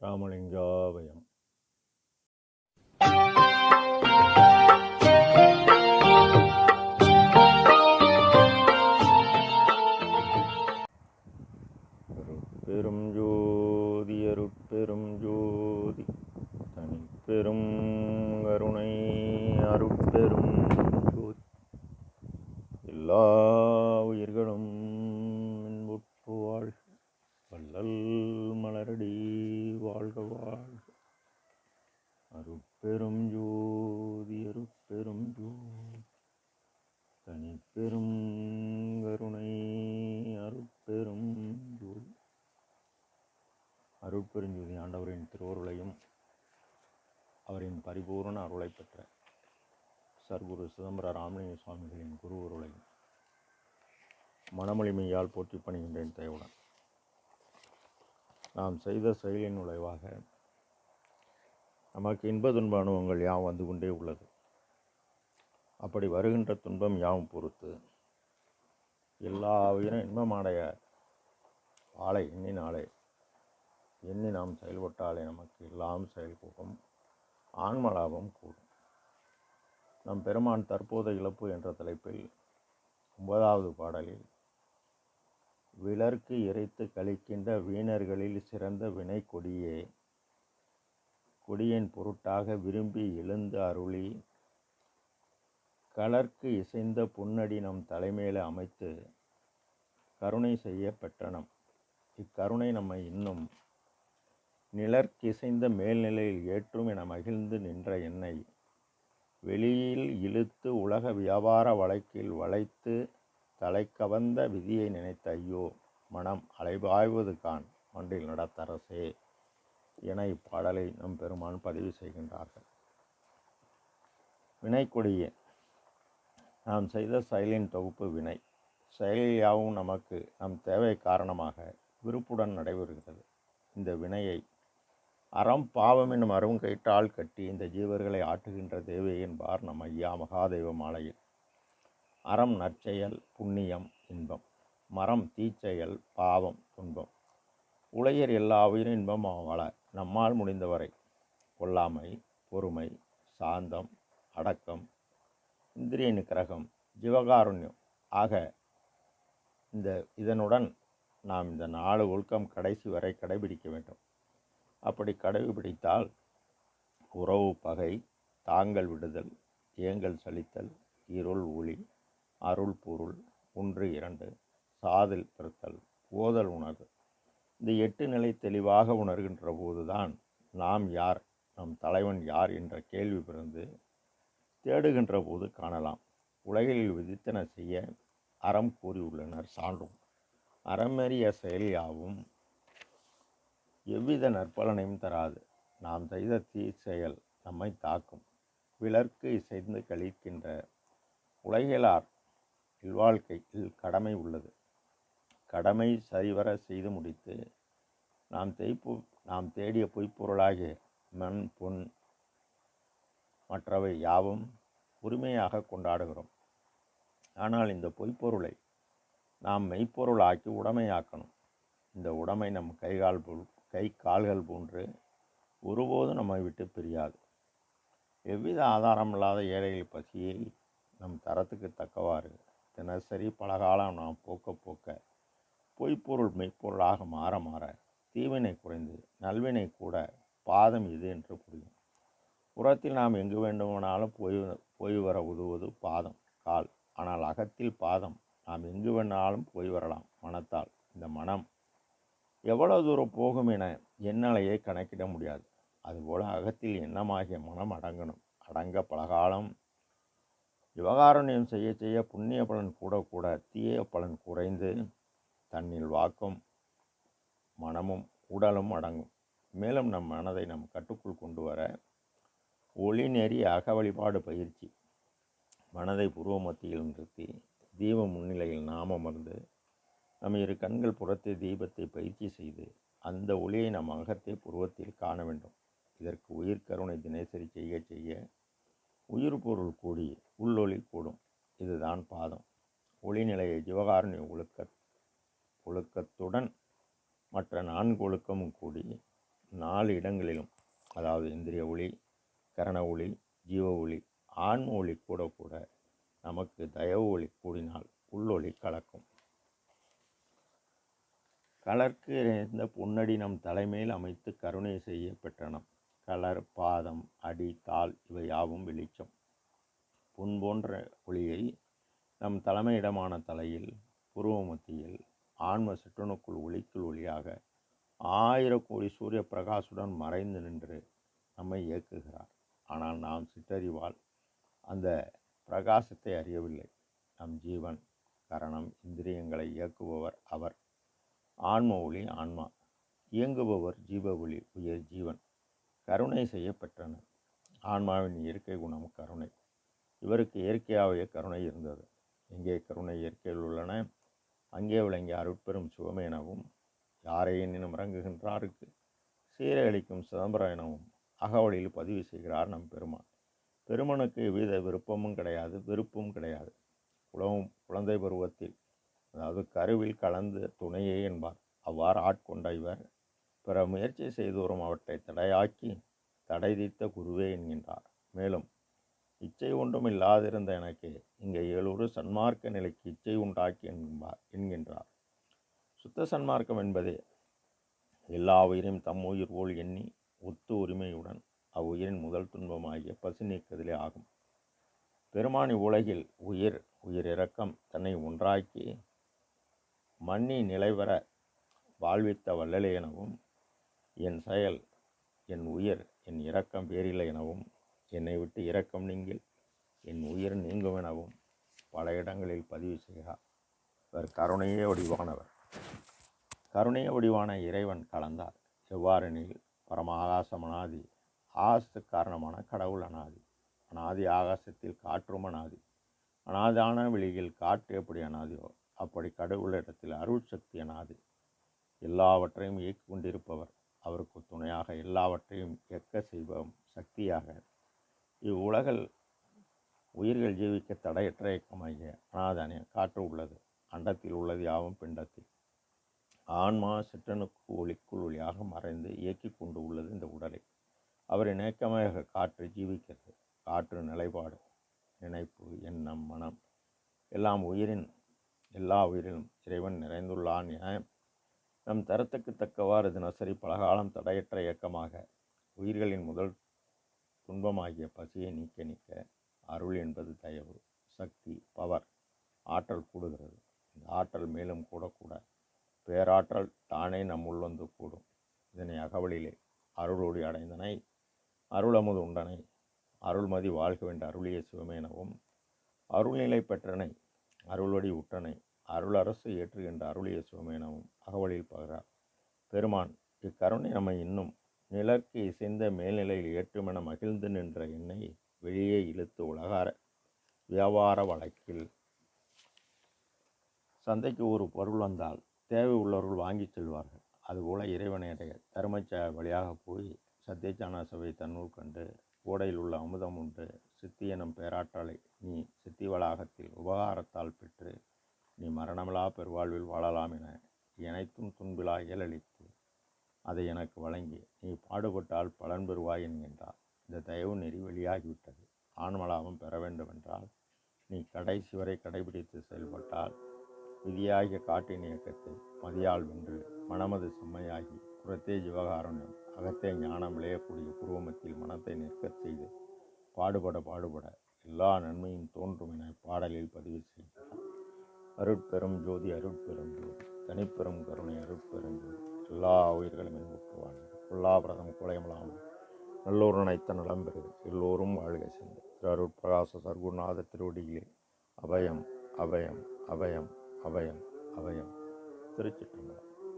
ராமலிங்காவயம் பெரும் ஜோதி அருட்பெரும் ஜோதி தனிப்பெரும் கருணை அருட்பெரும் ஜோதி எல்லா உயிர்களும் இன்புற்று வாழ்க வள்ளல் மலரடி வாழ்க வாழ்க அருட்பெரும் ஜோதி அருட்பெரும் ஜோதி தனிப்பெரும் கருணை அருட்பெரும் ஜோதி அருட்பெருஞ்சோதி ஆண்டவரின் திருவருளையும் அவரின் பரிபூரண அருளை பெற்ற சர்க்குரு சிதம்பர ராமலிங்க சுவாமிகளின் குரு உருளை. மனமொழிமையால் போற்றி பணிகின்றேன் தயவுடன் நாம் செய்த செயலின் விளைவாக நமக்கு இன்ப துன்ப அனுபவங்கள் யாவும் வந்து கொண்டே உள்ளது. அப்படி வருகின்ற துன்பம் யாவும் பொறுத்து எல்லா உயிரும் இன்பமடைய ஆளை எண்ணினாலே எண்ணி நாம் செயல்பட்டாலே நமக்கு எல்லாம் செயல்போகும். ஆன்மலாபம் கூடும். நம் பெருமான் தற்போத இழப்பு என்ற தலைப்பில் ஒன்பதாவது பாடலில் விலர்க்கு இறைத்து கழிக்கின்ற வீணர்களில் சிறந்த வினை கொடியே கொடியின் பொருட்டாக விரும்பி எழுந்து அருளி கலர்க்கு இசைந்த புன்னடி நம் தலைமையில் அமைத்து கருணை செய்ய பெற்றனம் இக்கருணை நம்மை இன்னும் நிலர்க்கிசைந்த மேல்நிலையில் ஏற்றும் என மகிழ்ந்து நின்ற என்னை வெளியில் இழுத்து உலக வியாபார வழக்கில் வளைத்து தலை விதியை நினைத்த ஐயோ மனம் அலைபாய்வது கான் ஒன்றில் நடத்தரசே என இப்பாடலை நம் பெருமான் பதிவு செய்கின்றார்கள். வினைக்கொடியே நாம் செய்த செயலின் தொகுப்பு வினை. செயல் யாவும் நமக்கு நம் தேவை காரணமாக விருப்புடன் நடைபெறுகிறது. இந்த வினையை அறம் பாவம் என்னும் அறம் கேட்டால் கட்டி இந்த ஜீவர்களை ஆட்டுகின்ற தேவை என்பார் நம் ஐயா மகாதேவ மாலையில். அறம் நற்செயல் புண்ணியம் இன்பம். மரம் தீச்செயல் பாவம் துன்பம். உலகியர் எல்லா உயிரும் இன்பம் வள நம்மால் முடிந்தவரை. கொல்லாமை பொறுமை சாந்தம் அடக்கம் இந்திரிய நிக்கிரகம் ஜீவகாருண்யம். ஆக இந்த இதனுடன் நாம் இந்த நாலு ஒழுக்கம் கடைசி வரை கடைபிடிக்க வேண்டும். அப்படி கடைபிடித்தால் உறவு பகை தாங்கள் விடுதல் ஏங்கல் சலித்தல் இருள் ஒளி அருள் பொருள் ஒன்று இரண்டு சாதல் திருத்தல் ஓதல் உணர்வு. இந்த எட்டு நிலை தெளிவாக உணர்கின்ற போதுதான் நாம் யார் நம் தலைவன் யார் என்ற கேள்வி பிறந்து தேடுகின்ற போது காணலாம். உலகில் விதித்தன செய்ய அறம் கூறியுள்ளனர் சான்றும். அறமெறிய செயல் யாவும் எவ்வித நற்பலனையும் தராது. நாம் செய்த தீ செயல் நம்மை தாக்கும். விலர்க்கு இசைந்து கழிக்கின்ற உலகிலார் இல்வாழ்க்கையில் கடமை உள்ளது. கடமை சரிவர செய்து முடித்து நாம் தேய்ப்பு நாம் தேடிய பொய்ப்பொருளாகிய மண் பொன் மற்றவை யாவும் உரிமையாக கொண்டாடுகிறோம். ஆனால் இந்த பொய்ப்பொருளை நாம் மெய்ப்பொருளாக்கி உடைமையாக்கணும். இந்த உடமை நம் கைகால் போல் கை கால்கள் போன்று ஒருபோதும் நம்மை விட்டு பிரியாது. எவ்வித ஆதாரம் இல்லாத ஏழைகள் பசியை நம் தரத்துக்கு தக்கவாறு தினசரி பலகாலம் நாம் போக்க போக்க பொய்ப்பொருள் மெய்ப்பொருளாக மாற மாற தீவினை குறைந்து நல்வினை கூட பாதம் இது என்று புரியும். புறத்தில் நாம் எங்கு வேண்டுமானாலும் போய் போய் வர உதவுவது பாதம் கால். ஆனால் அகத்தில் பாதம் நாம் எங்கு வேணாலும் போய் வரலாம் மனத்தால். இந்த மனம் எவ்வளவு தூரம் போகும் என என்னாலேயே கணக்கிட முடியாது. அதுபோல் அகத்தில் எண்ணமாகிய மனம் அடங்கணும். அடங்க பலகாலம் விவகாரணியம் செய்ய செய்ய புண்ணிய பலன் கூட கூட தீய பலன் குறைந்து தன்னில் வாக்கும் மனமும் உடலும் அடங்கும். மேலும் நம் மனதை நம் கட்டுக்குள் கொண்டு வர ஒளி நெறி அக வழிபாடு பயிற்சி மனதை பூர்வ மத்தியில் நிறுத்தி தீப முன்னிலையில் நாம அமர்ந்து நம் இரு கண்கள் புறத்தே தீபத்தை பயிற்சி செய்து அந்த ஒளியை நம் அகத்தை புருவத்தில் காண வேண்டும். இதற்கு உயிர் கருணை தினசரி செய்ய செய்ய உயிர் பொருள் கூடி உள்ளொளி கூடும். இதுதான் பாதம். ஒளிநிலையை ஜீவகாரணி ஒழுக்க ஒழுக்கத்துடன் மற்ற நான்கு ஒழுக்கமும் கூடி நாலு இடங்களிலும் அதாவது இந்திரிய ஒளி கரண ஒளி ஜீவ ஒளி ஆன்ம ஒளி கூட கூட நமக்கு தயவு ஒளி கூடினால் உள்ளொளி கலக்கும். கலர்க்கு இந்த பொன்னடி நம் தலைமையில் அமைத்து கருணை செய்ய பெற்றனம் கலர் பாதம் அடி தாள் இவை யாவும் வெளிச்சம். பொன் போன்ற ஒளியை நம் தலைமையிடமான தலையில் புருவ மத்தியில் ஆன்ம சிற்றணுக்குள் ஒளிக்குள் ஒளியாக ஆயிரம் கோடி சூரிய பிரகாசுடன் மறைந்து நின்று நம்மை இயக்குகிறார். ஆனால் நாம் சிற்றறிவால் அந்த பிரகாசத்தை அறியவில்லை. நம் ஜீவன் கரணம் இந்திரியங்களை இயக்குபவர் அவர். ஆன்ம ஒளி ஆன்மா. இயங்குபவர் ஜீவ ஒளி உயர் ஜீவன். கருணை செய்யப்பெற்றனர் ஆன்மாவின் இயற்கை குணம் கருணை. இவருக்கு இயற்கையாகவே கருணை இருந்தது. எங்கே கருணை இயற்கையில் உள்ளன. அங்கே விளங்கிய அருட்பெரும் சிவமே எனவும் யாரை எண்ணினும் இறங்குகின்றாருக்கு? சீரழிக்கும் சிதம்பரம் எனவும் அகவழியில் பதிவு செய்கிறார் நம் பெருமான். பெருமனுக்கு எவ்வித விருப்பமும் கிடையாது வெறுப்பும் கிடையாது. குளம் குழந்தை பருவத்தில் அதாவது கருவில் கலந்து துணையே என்பார். அவ்வாறு ஆட்கொண்ட இவர் பிற முயற்சி செய்தோறும் அவற்றை தடையாக்கி தடை தீர்த்த குருவே என்கின்றார். மேலும் இச்சை ஒன்றும் இல்லாதிருந்த எனக்கு இங்கே ஏழூறு சன்மார்க்க நிலைக்கு இச்சை உண்டாக்கி என்பார் என்கின்றார். சுத்த சன்மார்க்கம் என்பதே எல்லா உயிரையும் தம் உயிர் போல் எண்ணி ஒத்து உரிமையுடன் அவ்வுயிரின் முதல் துன்பமாகிய பசி நீக்கதிலே ஆகும். பெருமானி உலகில் உயிர் உயிர் இறக்கம் தன்னை ஒன்றாக்கி மண்ணி நிலைவர வாழ்வித்த வல்லலை எனவும் என் செயல் என் உயிர் என் இரக்கம் பேரில்லை எனவும் என்னை விட்டு இரக்கம் நீங்கில் என் உயிர் நீங்கும் எனவும் பல இடங்களில் பதிவு செய்கிறார் இவர் கருணையே வடிவானவர். கருணைய வடிவான இறைவன் கலந்தார். எவ்வாறெனில் பரமாகாசம் அனாதி ஆகாசத்துக்கு காரணமான கடவுள் அனாதி அனாதி ஆகாசத்தில் காற்றும் அனாதி அனாதான வெளியில் காற்று எப்படி அனாதியோ அப்படி கடவுளிடத்தில் அருள் சக்தி எனாது எல்லாவற்றையும் இயக்கி கொண்டிருப்பவர். அவருக்கு துணையாக எல்லாவற்றையும் இயக்க செய்பவம் சக்தியாக. இவ்வுலகில் உயிர்கள் ஜீவிக்க தடையற்ற இயக்கமாகிய அனாதானே காற்று உள்ளது. அண்டத்தில் உள்ளது யாவும் பிண்டத்தில். ஆன்மா சிற்றனுக்கு ஒளிக்குள் ஒளியாக மறைந்து இயக்கி கொண்டு உள்ளது இந்த உடலை. அவரின் இயக்கமாக காற்று ஜீவிக்கிறது. காற்று நிலைப்பாடு நினைப்பு எண்ணம் மனம் எல்லாம் உயிரின் எல்லா உயிரிலும் இறைவன் நிறைந்துள்ளான் என நம் தரத்துக்கு தக்கவாறு தினசரி பலகாலம் தடையற்ற இயக்கமாக உயிர்களின் முதல் துன்பமாகிய பசியை நீக்க நீக்க அருள் என்பது தயவு சக்தி பவர் ஆற்றல் கூடுகிறது. இந்த ஆற்றல் மேலும் கூடக்கூட பேராற்றல் தானே நம் உள்வந்து கூடும். இதனை அகவலிலே அருளோடி அடைந்தனை அருளமுது உண்டனை அருள்மதி வாழ்க வேண்ட அருளிய சிவமேனவும் அருள்நிலை பெற்றனை அருள்வடி அருள் அருளரசு ஏற்றுகின்ற அருளிய சிவமேனவும் அகவலில் பகிறார் பெருமான் இக்கருணை நம்மை இன்னும் நிலர்க்கு இசைந்த மேல்நிலையில் ஏற்றுமென மகிழ்ந்து நின்ற என்னை வெளியே இழுத்து உலகார வியாபார வழக்கில். சந்தைக்கு ஒரு பொருள் வந்தால் தேவை உள்ளவர்கள் வாங்கி செல்வார்கள். அதுபோல இறைவனையுடைய தர்மச்ச வழியாக போய் சத்தியச்சான சபை தன்னூர் கண்டு ஓடையில் உள்ள அமுதம் உண்டு. சித்தி எனும் பேராற்றலை நீ சித்தி வளாகத்தில் உபகாரத்தால் மரணமிலா பெருவாழ்வில் வாழலாம் என இணைத்தும் துன்பிலா இயலளித்து அதை எனக்கு வழங்கி நீ பாடுபட்டால் பலன் பெறுவாய் என்கின்றார். இந்த தயவு நெறி வெளியாகிவிட்டது. ஆன்மலாபம் பெற வேண்டுமென்றால் நீ கடைசி வரை கடைபிடித்து செயல்பட்டால் விதியாகிய காட்டின் இயக்கத்தை மதியால் வென்று மனமது செம்மையாகி புறத்தே ஜீவகாருண்யம் அகத்தே ஞானம் விளையக்கூடிய புருவமத்தில் மனத்தை நிற்கச் செய்து பாடுபட பாடுபட எல்லா நன்மையும் தோன்றும் என பாடலில் பதிவு செய்கிறார். அருட்பெரும் ஜோதி அருட்பெரும் ஜோதி. தனிப்பெரும் கருணை அருட்பெரும் ஜோதி. எல்லா உயிர்களும் இன்புற்றுவாங்க பொல்லாபிரதம் குலையமலாம் நல்லோர் நினைத்த நலம் பெறுது. எல்லோரும் வாழ்க சென்று. திரு அருட்பிரகாச சர்க்குநாத திருவடியிலே அபயம் அபயம் அபயம் அபயம் அபயம். திருச்சிற்றம்பலம்.